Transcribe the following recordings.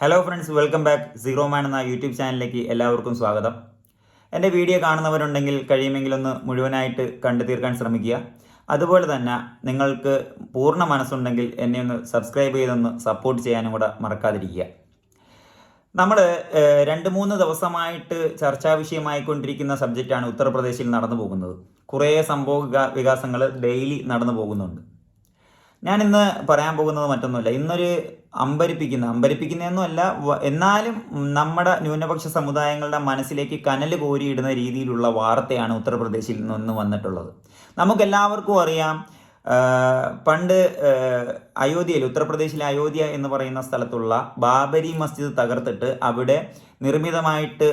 Hello friends welcome back Zero Man എന്ന YouTube ചാനലിലേക്ക് എല്ലാവർക്കും സ്വാഗതം. എന്റെ വീഡിയോ കാണുന്നവരുണ്ടെങ്കിൽ കഴിയുമെങ്കിൽ ഒന്ന് മുഴുവനായിട്ട് കണ്ടു തീർക്കാൻ ശ്രമിക്കുക. അതുപോലെ തന്നെ നിങ്ങൾക്ക് പൂർണ മനസ്സുണ്ടെങ്കിൽ എന്നെ ഒന്ന് സബ്സ്ക്രൈബ് ചെയ്തൊന്ന് സപ്പോർട്ട് ചെയ്യാനും കൂടെ മറക്കാതിരിക്കുക. നമ്മൾ രണ്ട് മൂന്ന് ദിവസമായിട്ട് ചർച്ചാ വിഷയമായിക്കൊണ്ടിരിക്കുന്ന സബ്ജക്റ്റാണ് ഉത്തർപ്രദേശിൽ നടന്നു പോകുന്നത്. കുറേ സംഭവ വികാസങ്ങൾ ഡെയിലി നടന്നു പോകുന്നുണ്ട്. ഞാൻ ഇന്ന് പറയാൻ പോകുന്നത് മറ്റൊന്നുമില്ല. ഇന്നൊരു അമ്പരിപ്പിക്കുന്ന അമ്പരിപ്പിക്കുന്നതൊന്നുമല്ല എന്നാലും നമ്മുടെ ന്യൂനപക്ഷ സമുദായങ്ങളുടെ മനസ്സിലേക്ക് കനൽ കോരിയിടുന്ന രീതിയിലുള്ള വാർത്തയാണ് ഉത്തർപ്രദേശിൽ നിന്ന് വന്നിട്ടുള്ളത്. നമുക്കെല്ലാവർക്കും അറിയാം പണ്ട് അയോധ്യയിൽ ഉത്തർപ്രദേശിലെ അയോധ്യ എന്ന് പറയുന്ന സ്ഥലത്തുള്ള ബാബരി മസ്ജിദ് തകർത്തിട്ട് അവിടെ നിർമ്മിതമായിട്ട്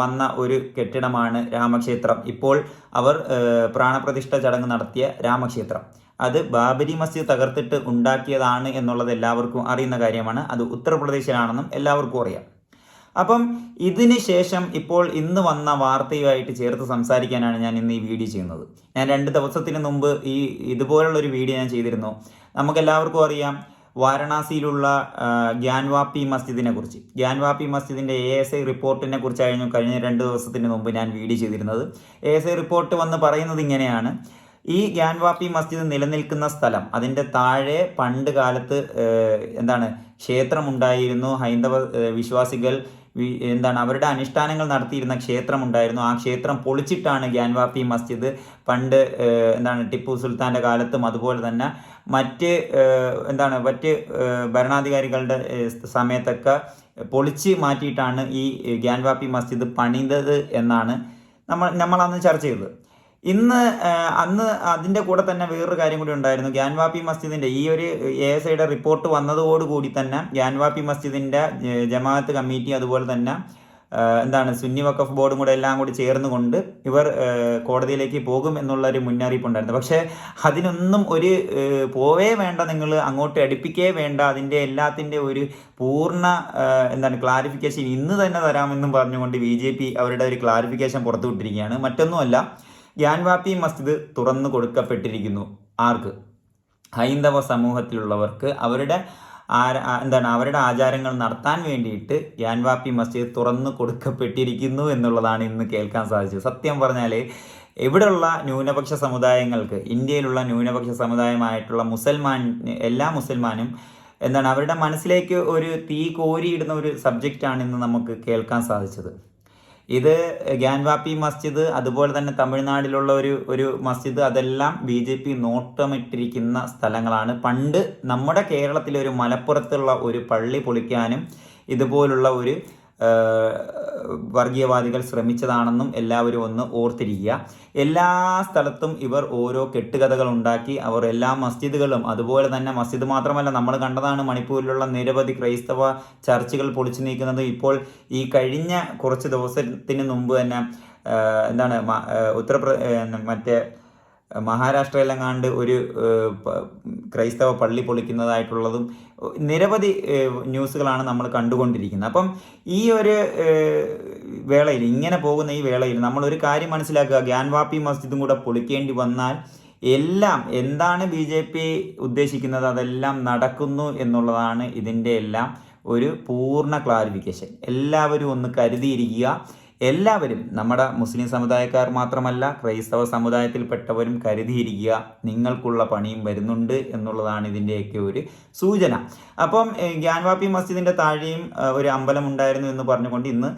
വന്ന ഒരു കെട്ടിടമാണ് രാമക്ഷേത്രം. ഇപ്പോൾ അവർ പ്രാണപ്രതിഷ്ഠ ചടങ്ങ് നടത്തിയ രാമക്ഷേത്രം. അത് ബാബരി മസ്ജിദ് തകർത്തിട്ട് ഉണ്ടാക്കിയതാണ് എന്നുള്ളത് എല്ലാവർക്കും അറിയുന്ന കാര്യമാണ്. അത് ഉത്തർപ്രദേശിലാണെന്നും എല്ലാവർക്കും അറിയാം. അപ്പം ഇതിന് ശേഷം ഇപ്പോൾ ഇന്ന് വന്ന വാർത്തയുമായിട്ട് ചേർത്ത് സംസാരിക്കാനാണ് ഞാൻ ഇന്ന് ഈ വീഡിയോ ചെയ്യുന്നത്. ഞാൻ രണ്ട് ദിവസത്തിന് മുമ്പ് ഈ ഇതുപോലുള്ളൊരു വീഡിയോ ഞാൻ ചെയ്തിരുന്നു. നമുക്കെല്ലാവർക്കും അറിയാം വാരണാസിയിലുള്ള ഗ്യാൻവാപ്പി മസ്ജിദിനെ കുറിച്ച്. ഗ്യാൻവാപ്പി മസ്ജിദിന്റെ എ എസ് ഐ റിപ്പോർട്ടിനെ കുറിച്ചായിരുന്നു കഴിഞ്ഞ രണ്ട് ദിവസത്തിന് മുമ്പ് ഞാൻ വീഡിയോ ചെയ്തിരുന്നത്. എ എസ് ഐ റിപ്പോർട്ട് വന്ന് പറയുന്നത് ഇങ്ങനെയാണ്. ഈ ഗ്യാൻവാപ്പി മസ്ജിദ് നിലനിൽക്കുന്ന സ്ഥലം അതിന്റെ താഴെ പണ്ട് കാലത്ത് എന്താണ് ക്ഷേത്രമുണ്ടായിരുന്നു. ഹൈന്ദവ വിശ്വാസികൾ എന്താണ് അവരുടെ അനുഷ്ഠാനങ്ങൾ നടത്തിയിരുന്ന ക്ഷേത്രമുണ്ടായിരുന്നു. ആ ക്ഷേത്രം പൊളിച്ചിട്ടാണ് ഗ്യാൻവാപ്പി മസ്ജിദ് പണ്ട് എന്താണ് ടിപ്പു സുൽത്താന്റെ കാലത്തും അതുപോലെ തന്നെ മറ്റ് എന്താണ് മറ്റ് ഭരണാധികാരികളുടെ സമയത്തൊക്കെ പൊളിച്ച് മാറ്റിയിട്ടാണ് ഈ ഗ്യാൻവാപ്പി മസ്ജിദ് പണിതത് എന്നാണ് നമ്മൾ നമ്മളന്ന് ചർച്ച ചെയ്തത്. ഇന്ന് അന്ന് അതിന്റെ കൂടെ തന്നെ വേറൊരു കാര്യം കൂടി ഉണ്ടായിരുന്നു. ഗ്യാൻവാപ്പി മസ്ജിദിന്റെ ഈ ഒരു എ എസ് ഐയുടെ റിപ്പോർട്ട് വന്നതോടുകൂടി തന്നെ ഗ്യാൻവാപ്പി മസ്ജിദിന്റെ ജമാഅത്ത് കമ്മിറ്റി അതുപോലെ തന്നെ എന്താണ് സുന്നി വഖഫ് ബോർഡും കൂടെ എല്ലാം കൂടി ചേർന്നുകൊണ്ട് ഇവർ കോടതിയിലേക്ക് പോകും എന്നുള്ള ഒരു മുന്നറിയിപ്പ് ഉണ്ടായിരുന്നു. പക്ഷേ അതിനൊന്നും ഒരു പോവേ വേണ്ട നിങ്ങൾ അങ്ങോട്ട് അടുപ്പിക്കേ വേണ്ട അതിന്റെ എല്ലാത്തിന്റെ ഒരു പൂർണ എന്താണ് ക്ലാരിഫിക്കേഷൻ ഇന്ന് തന്നെ തരാമെന്നും പറഞ്ഞുകൊണ്ട് ബി ജെ പി അവരുടെ ഒരു ക്ലാരിഫിക്കേഷൻ പുറത്തുവിട്ടിരിക്കുകയാണ്. മറ്റൊന്നുമല്ല ഗ്യാൻവാപ്പി മസ്ജിദ് തുറന്നു കൊടുക്കപ്പെട്ടിരിക്കുന്നു. ആർക്ക്? ഹൈന്ദവ സമൂഹത്തിലുള്ളവർക്ക് അവരുടെ എന്താണ് അവരുടെ ആചാരങ്ങൾ നടത്താൻ വേണ്ടിയിട്ട് ഗ്യാൻവാപ്പി മസ്ജിദ് തുറന്നു കൊടുക്കപ്പെട്ടിരിക്കുന്നു എന്നുള്ളതാണ് ഇന്ന് കേൾക്കാൻ സാധിച്ചത്. സത്യം പറഞ്ഞാൽ ഇവിടെയുള്ള ന്യൂനപക്ഷ സമുദായങ്ങൾക്ക് ഇന്ത്യയിലുള്ള ന്യൂനപക്ഷ സമുദായമായിട്ടുള്ള മുസൽമാൻ എല്ലാ മുസൽമാനും എന്താണ് അവരുടെ മനസ്സിലേക്ക് ഒരു തീ കോരിയിടുന്ന ഒരു സബ്ജക്റ്റാണ് ഇന്ന് നമുക്ക് കേൾക്കാൻ സാധിച്ചത്. ഇത് ഗ്യാൻവാപ്പി മസ്ജിദ് അതുപോലെ തന്നെ തമിഴ്നാട്ടിലുള്ള ഒരു ഒരു മസ്ജിദ് അതെല്ലാം ബി ജെ പി നോട്ടമിട്ടിരിക്കുന്ന സ്ഥലങ്ങളാണ്. പണ്ട് നമ്മുടെ കേരളത്തിലെ ഒരു മലപ്പുറത്തുള്ള ഒരു പള്ളി പൊളിക്കാനും ഇതുപോലുള്ള ഒരു വർഗീയവാദികൾ ശ്രമിച്ചതാണെന്നും എല്ലാവരും ഒന്ന് ഓർത്തിരിക്കുക. എല്ലാ സ്ഥലത്തും ഇവർ ഓരോ കെട്ടുകഥകൾ ഉണ്ടാക്കി അവർ എല്ലാ മസ്ജിദുകളും അതുപോലെ തന്നെ മസ്ജിദ് മാത്രമല്ല നമ്മൾ കണ്ടതാണ് മണിപ്പൂരിലുള്ള നിരവധി ക്രൈസ്തവ ചർച്ചുകൾ പൊളിച്ചു നീക്കുന്നത്. ഇപ്പോൾ ഈ കഴിഞ്ഞ കുറച്ച് ദിവസത്തിന് മുമ്പ് തന്നെ എന്താണ് ഉത്തർപ്രദേ മറ്റേ മഹാരാഷ്ട്രയിലെങ്ങാണ്ട് ഒരു ക്രൈസ്തവ പള്ളി പൊളിക്കുന്നതായിട്ടുള്ളതും നിരവധി ന്യൂസുകളാണ് നമ്മൾ കണ്ടുകൊണ്ടിരിക്കുന്നത്. അപ്പം ഈ ഒരു വേളയിൽ ഇങ്ങനെ പോകുന്ന ഈ വേളയിൽ നമ്മൾ ഒരു കാര്യം മനസ്സിലാക്കുക. ഗ്യാൻവാപ്പി മസ്ജിദും കൂടെ പൊളിക്കേണ്ടി വന്നാൽ എല്ലാം എന്താണ് ബി ജെ പി ഉദ്ദേശിക്കുന്നത്? അതെല്ലാം നടക്കുന്നു എന്നുള്ളതാണ് ഇതിന്റെ എല്ലാം ഒരു പൂർണ ക്ലാരിഫിക്കേഷൻ എല്ലാവരും ഒന്ന് കരുതിയിരിക്കുക. എല്ലാവരും നമ്മുടെ മുസ്ലിം സമുദായക്കാർ മാത്രമല്ല ക്രൈസ്തവ സമുദായത്തിൽപ്പെട്ടവരും കരുതിയിരിക്കുക നിങ്ങൾക്കുള്ള പണിയും വരുന്നുണ്ട് എന്നുള്ളതാണ് ഇതിന്റെയൊക്കെ ഒരു സൂചന. അപ്പം ഗ്യാൻവാപ്പി മസ്ജിദിന്റെ താഴെയും ഒരു അമ്പലം ഉണ്ടായിരുന്നു എന്ന് പറഞ്ഞുകൊണ്ട് ഇന്ന്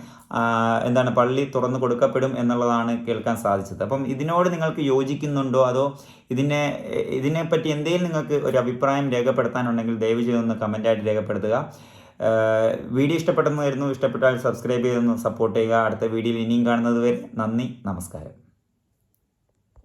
എന്താണ് പള്ളി തുറന്നു കൊടുക്കപ്പെടും എന്നുള്ളതാണ് കേൾക്കാൻ സാധിച്ചത്. അപ്പം ഇതിനോട് നിങ്ങൾക്ക് യോജിക്കുന്നുണ്ടോ? അതോ ഇതിനെ ഇതിനെപ്പറ്റി എന്തെങ്കിലും നിങ്ങൾക്ക് ഒരു അഭിപ്രായം രേഖപ്പെടുത്താനുണ്ടെങ്കിൽ ദയവ് ചെയ്തൊന്ന് കമന്റായിട്ട് രേഖപ്പെടുത്തുക. വീഡിയോ ഇഷ്ടപ്പെട്ടെന്ന് വരുന്നു ഇഷ്ടപ്പെട്ടാൽ സബ്സ്ക്രൈബ് ചെയ്തൊന്ന് സപ്പോർട്ട് ചെയ്യുക. അടുത്ത വീഡിയോയിൽ ഇനിയും കാണുന്നത് വരെ നന്ദി നമസ്കാരം.